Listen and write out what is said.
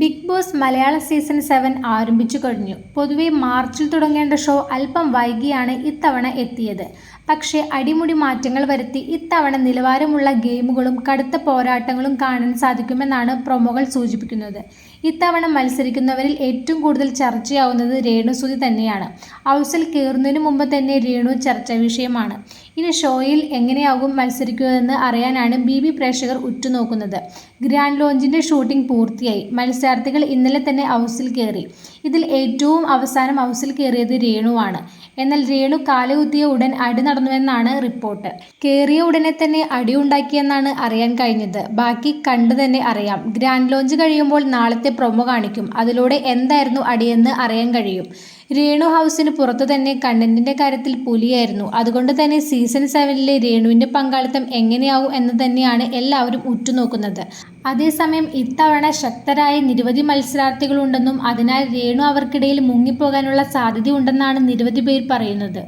Bigg Boss Malayalam season seven ആരംഭിച്ചു കഴിഞ്ഞു. പൊതുവെ മാർച്ചിൽ തുടങ്ങേണ്ട ഷോ അല്പം വൈകിയാണ് ഇത്തവണ എത്തിയത്. പക്ഷേ അടിമുടി മാറ്റങ്ങൾ വരുത്തി ഇത്തവണ നിലവാരമുള്ള ഗെയിമുകളും കടുത്ത പോരാട്ടങ്ങളും കാണാൻ സാധിക്കുമെന്നാണ് പ്രൊമോകൾ സൂചിപ്പിക്കുന്നത്. ഇത്തവണ മത്സരിക്കുന്നവരിൽ ഏറ്റവും കൂടുതൽ ചർച്ചയാവുന്നത് രേണുസുതി തന്നെയാണ്. ഹൗസിൽ കയറുന്നതിന് മുമ്പ് തന്നെ രേണു ചർച്ചാ വിഷയമാണ്. ഇനി ഷോയിൽ എങ്ങനെയാകും മത്സരിക്കുകയെന്ന് അറിയാനാണ് ബി ബി പ്രേക്ഷകർ ഉറ്റുനോക്കുന്നത്. ഗ്രാൻഡ് ലോഞ്ചിന്റെ ഷൂട്ടിംഗ് പൂർത്തിയായി. മത്സരാർത്ഥികൾ ഇന്നലെ തന്നെ ഹൗസിൽ കയറി. ഇതിൽ ഏറ്റവും അവസാനം ഹൗസിൽ കയറിയത് രേണുവാണ്. എന്നാൽ രേണു കാലുകുത്തിയ ഉടൻ അടി നടന്നുവെന്നാണ് റിപ്പോർട്ട്. കയറിയ ഉടനെ തന്നെ അടി ഉണ്ടാക്കിയെന്നാണ് അറിയാൻ കഴിഞ്ഞത്. ബാക്കി കണ്ടു തന്നെ അറിയാം. ഗ്രാൻഡ് ലോഞ്ച് കഴിയുമ്പോൾ നാളത്തെ പ്രൊമോ കാണിക്കും. അതിലൂടെ എന്തായിരുന്നു അടിയെന്ന് അറിയാൻ കഴിയും. രേണു ഹൗസിന് പുറത്തു തന്നെ കണ്ടന്റിന്റെ കാര്യത്തിൽ പുലിയായിരുന്നു. അതുകൊണ്ട് തന്നെ സീസൺ സെവനിലെ രേണുവിന്റെ പങ്കാളിത്തം എങ്ങനെയാവും എന്ന് തന്നെയാണ് എല്ലാവരും ഉറ്റുനോക്കുന്നത്. അതേസമയം ഇത്തവണ ശക്തരായ നിരവധി മത്സരാർത്ഥികളുണ്ടെന്നും അതിനാൽ രേണു അവർക്കിടയിൽ മുങ്ങിപ്പോകാനുള്ള സാധ്യതയുണ്ടെന്നാണ് നിരവധി പേർ പറയുന്നത്.